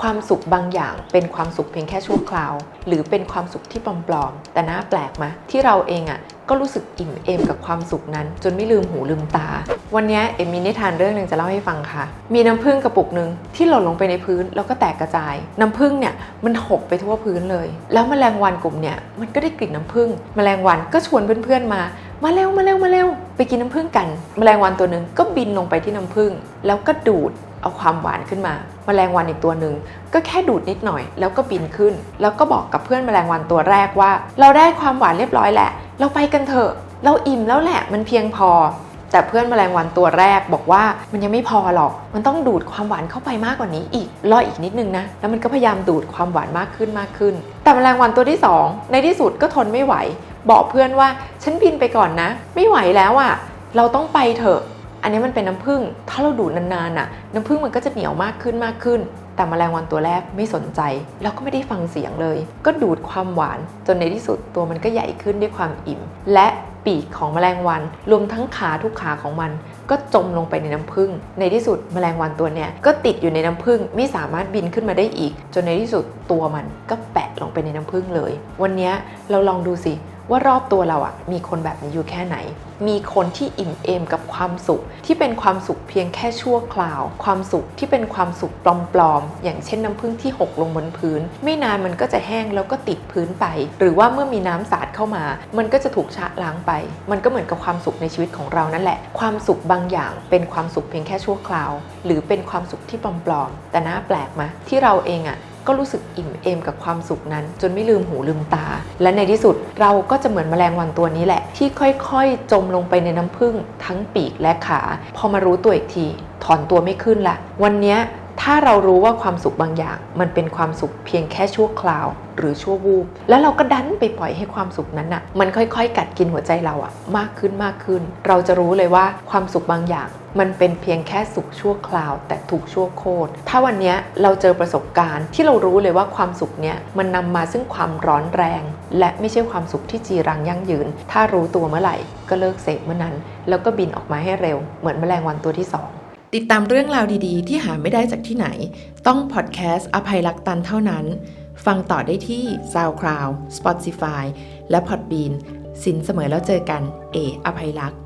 ความสุขบางอย่างเป็นความสุขเพียงแค่ชั่วคราว หรือเป็นความสุขที่ปลอมๆ แต่น่าแปลกไหมที่เราเองอะ่ะก็รู้สึกอิ่มเอมกับความสุขนั้น จนไม่ลืมหูลืมตา วันนี้เอมมีนิทานเรื่องหนึ่งจะเล่าให้ฟังค่ะ มีน้ำผึ้งกระปุกหนึ่งที่หล่นลงไปในพื้นแล้วก็แตกกระจาย น้ำผึ้งเนี่ยมันหกไปทั่วพื้นเลย แล้วแมลงวันกลุ่มเนี่ยมันก็ได้กลิ่นน้ำผึ้งแมลงวันก็ชวนเพื่อนๆมามาเร็วมาเร็วมาเร็ว ไปกินน้ำผึ้งกัน แมลงวันตัวหนึ่งก็บินลงไปที่น้ำผึ้งแล้วก็ดูด เอาความหวานขึ้นมามาแมลงวันอีกตัวหนึ่งก็แค่ดูดนิดหน่อย แล้วก็บินขึ้น แล้วก็บอกกับเพื่อนแมลงวันตัวแรกว่า เราได้ความหวานเรียบร้อยแหละ เราไปกันเถอะ เราอิ่มแล้วแหละมันเพียงพอ แต่เพื่อนแมลงวันตัวแรกบอกว่ามันยังไม่พอหรอก มันต้องดูดความหวานเข้าไปมากกว่านี้อีกรออีกนิดนึงนะแล้วมันก็พยายามดูดความหวานมากขึ้นมากขึ้น แต่แมลงวันตัวที่สองในที่สุดก็ทนไม่ไหว บอกเพื่อนว่าฉันบินไปก่อนนะ ไม่ไหวแล้วอะ่ะ เราต้องไปเถอะ อันนี้มันเป็นน้ำผึ้งถ้าเราดูดนานๆน่ะ น้ำผึ้งมันก็จะเหนียวมากขึ้นมากขึ้น แต่แมลงวันตัวแรกไม่สนใจ แล้วก็ไม่ได้ฟังเสียงเลย ก็ดูดความหวานจนในที่สุดตัวมันก็ใหญ่ขึ้นด้วยความอิ่ม และปีกของแมลงวัน รวมทั้งขาทุกขาของมัน ก็จมลงไปในน้ำผึ้งในที่สุดแมลงวันตัวเนี้ยก็ติดอยู่ในน้ำผึ้งไม่สามารถบินขึ้นมาได้อีก จนในที่สุดตัวมันก็แปะลงไปในน้ำผึ้งเลย วันนี้เราลองดูสิ ว่ารอบตัวเราอะมีคนแบบนี้อยู่แค่ไหน มีคนที่อิ่มเอมกับความสุข ที่เป็นความสุขเพียงแค่ชั่วคราว ความสุขที่เป็นความสุขปลอมๆ อย่างเช่นน้ำผึ้งที่หกลงบนพื้น ไม่นานมันก็จะแห้งแล้วก็ติดพื้นไป หรือว่าเมื่อมีน้ำสาดเข้ามา มันก็จะถูกชะล้างไป มันก็เหมือนกับความสุขในชีวิตของเรานั่นแหละ ความสุขบางอย่าง เป็นความสุขเพียงแค่ชั่วคราว หรือเป็นความสุขที่ปลอมๆ แต่น่าแปลกไหมที่เราเองอะ ก็รู้สึกอิ่มเอมกับความสุขนั้น จนไม่ลืมหูลืมตา และในที่สุดเราก็จะเหมือนแมลงวันตัวนี้แหละ ที่ค่อยๆ จมลงไปในน้ำผึ้งทั้งปีกและขา พอมารู้ตัวอีกที ถอนตัวไม่ขึ้นละ วันนี้ ถ้าเรารู้ว่าความสุขบางอย่าง มันเป็นความสุขเพียงแค่ชั่วคราว หรือชั่ววูบ แล้วเราก็ดันไปปล่อยให้ความสุขนั้นอะมันค่อยๆ กัดกินหัวใจเราอะมากขึ้นมากขึ้น เราจะรู้เลยว่าความสุขบางอย่าง มันเป็นเพียงแค่สุขชั่วคราว แต่ถูกชั่วโคตร ถ้าวันนี้เราเจอประสบการณ์ที่เรารู้เลยว่าความสุขเนี้ยมันนำมาซึ่งความร้อนแรง และไม่ใช่ความสุขที่จีรังยั่งยืน ถ้ารู้ตัวเมื่อไหร่ก็เลิกเสพเมื่อนั้น แล้วก็บินออกมาให้เร็ว เหมือนแมลงวันตัวที่สอง ติดตามเรื่องราวดีๆ ที่หาไม่ได้จากที่ไหน ต้องพอดแคสต์อภัยรักตันเท่านั้น ฟังต่อได้ที่ SoundCloud Spotify และ Podbean สินเสมอแล้วเจอกัน เอ อภัยรักษ์